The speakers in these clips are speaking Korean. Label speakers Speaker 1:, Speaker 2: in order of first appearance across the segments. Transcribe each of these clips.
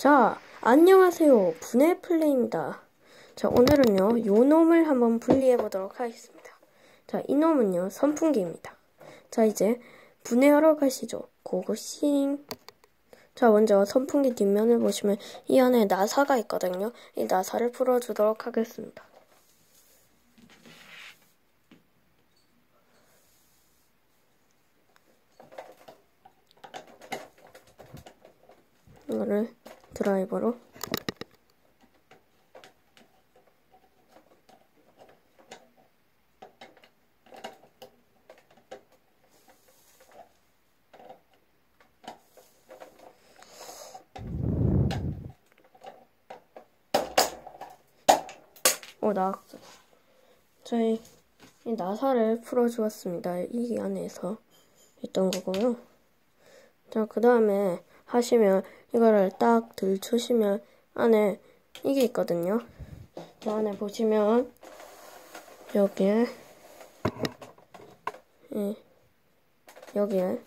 Speaker 1: 자, 안녕하세요. 분해 플레이입니다. 자, 오늘은요, 요 놈을 한번 분리해 보도록 하겠습니다. 자, 이 놈은요, 선풍기입니다. 자, 이제 분해하러 가시죠. 고고싱. 자, 먼저 선풍기 뒷면을 보시면 이 안에 나사가 있거든요. 이 나사를 풀어주도록 하겠습니다. 이거를 드라이버로 어, 나왔어. 저희 이 나사를 풀어주었습니다. 이 안에서 있던 거고요. 자, 그 다음에 하시면 이거를 딱 들추시면 안에 이게 있거든요. 저 안에 보시면 여기에 예, 여기에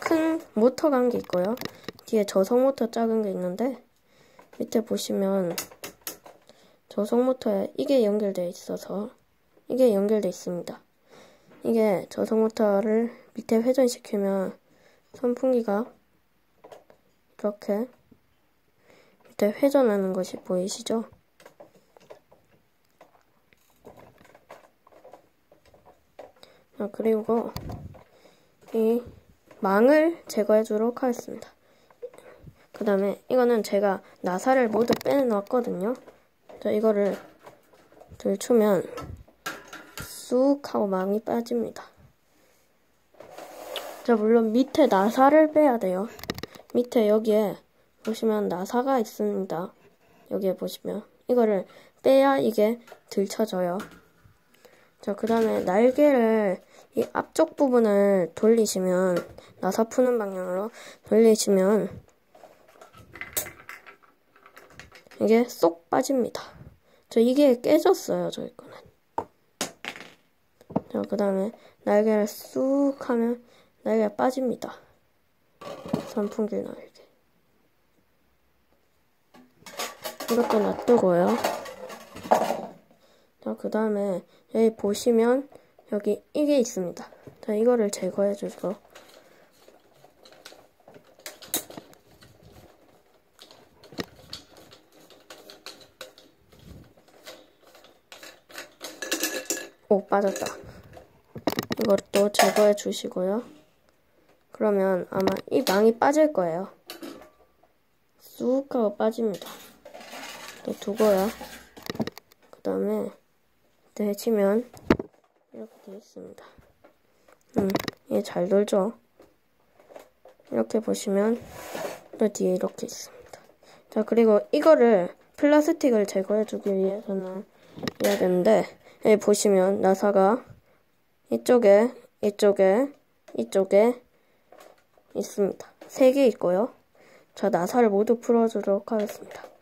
Speaker 1: 큰 모터가 한게 있고요. 뒤에 저속 모터 작은 게 있는데 밑에 보시면 저속 모터에 이게 연결되어 있어서 이게 연결되어 있습니다. 이게 저속 모터를 밑에 회전시키면 선풍기가 이렇게 밑에 회전하는 것이 보이시죠? 자, 그리고 이 망을 제거해 주도록 하겠습니다. 그 다음에 이거는 제가 나사를 모두 빼놓았거든요. 자, 이거를 들추면 쑥 하고 망이 빠집니다. 자, 물론 밑에 나사를 빼야 돼요. 밑에 여기에 보시면 나사가 있습니다. 여기에 보시면 이거를 빼야 이게 들쳐져요. 자, 그 다음에 날개를 이 앞쪽 부분을 돌리시면 나사 푸는 방향으로 돌리시면 이게 쏙 빠집니다. 저 이게 깨졌어요, 저희 거는. 자, 그 다음에 날개를 쑥 하면 날개가 빠집니다. 선풍기 날개. 이것도 놔두고요. 자, 그 다음에 여기 보시면 여기 이게 있습니다. 자, 이거를 제거해 주고 오, 빠졌다. 이것도 제거해 주시고요. 그러면 아마 이 망이 빠질 거예요. 쑥 하고 빠집니다. 또 두고요. 그 다음에 대치면 이렇게 되어 있습니다. 음, 얘 잘 돌죠? 이렇게 보시면 또 뒤에 이렇게 있습니다. 자, 그리고 이거를 플라스틱을 제거해주기 위해서는 해야 되는데 여기 보시면 나사가 이쪽에, 이쪽에, 이쪽에 있습니다. 세개 있고요. 자, 나사를 모두 풀어주도록 하겠습니다.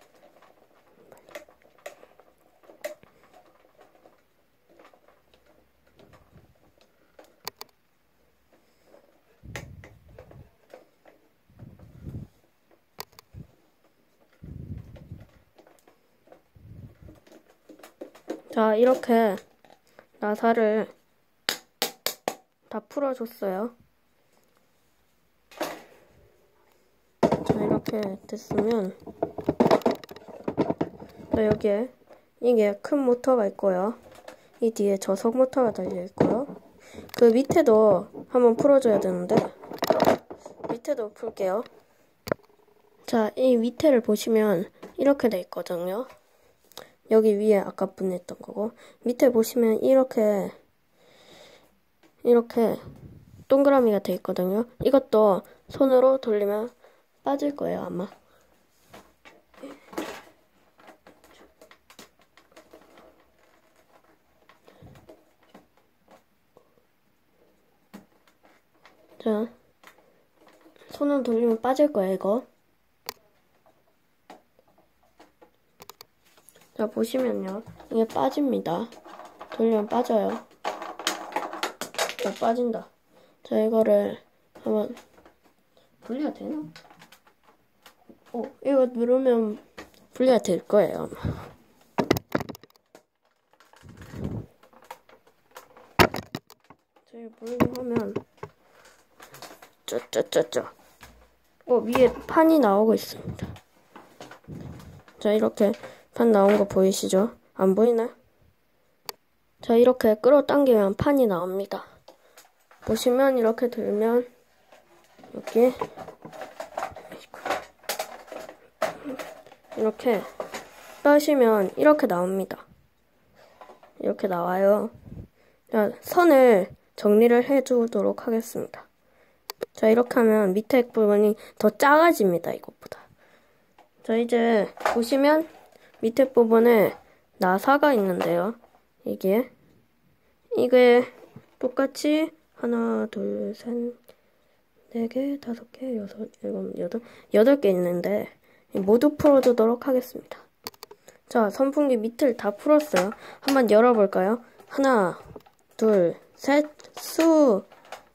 Speaker 1: 자, 이렇게 나사를 다 풀어줬어요. 자, 이렇게 됐으면 자, 여기에 이게 큰 모터가 있고요. 이 뒤에 저속 모터가 달려 있고요. 그 밑에도 한번 풀어줘야 되는데 밑에도 풀게요. 자, 이 밑에를 보시면 이렇게 돼 있거든요. 여기 위에 아까 분했던 거고 밑에 보시면 이렇게 이렇게 동그라미가 돼 있거든요. 이것도 손으로 돌리면 빠질 거예요, 아마. 자, 손을 돌리면 빠질 거예요, 이거. 자, 보시면요. 이게 빠집니다. 돌리면 빠져요. 자, 빠진다. 자, 이거를 한번 분리가 되나? 어, 이거 누르면 분리가 될 거예요. 저희 분리하면 짜짜짜짜. 어, 위에 판이 나오고 있습니다. 자, 이렇게 판 나온 거 보이시죠? 안 보이나? 자, 이렇게 끌어당기면 판이 나옵니다. 보시면 이렇게 들면 여기 이렇게 빼시면 이렇게 나옵니다. 이렇게 나와요. 자, 선을 정리를 해주도록 하겠습니다. 자, 이렇게 하면 밑에 부분이 더 작아집니다, 이것보다. 자, 이제 보시면 밑에 부분에 나사가 있는데요. 이게, 이게 똑같이 하나, 둘, 셋, 네 개, 다섯 개, 여섯, 일곱, 여덟, 여덟 개 있는데, 모두 풀어주도록 하겠습니다. 자, 선풍기 밑을 다 풀었어요. 한번 열어볼까요? 하나, 둘, 셋, 수.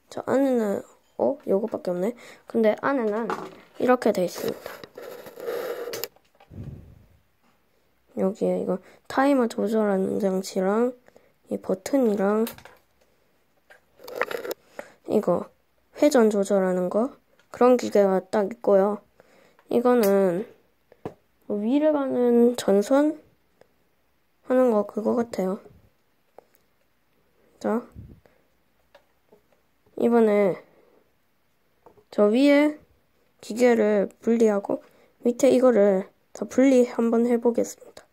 Speaker 1: 저 안에는, 어? 요거밖에 없네. 근데 안에는 이렇게 돼 있습니다. 여기에 이거 타이머 조절하는 장치랑 이 버튼이랑 이거 회전 조절하는 거 그런 기계가 딱 있고요. 이거는 위를 가는 전선 하는 거 그거 같아요. 자, 이번에 저 위에 기계를 분리하고 밑에 이거를 더 분리 한번 해보겠습니다.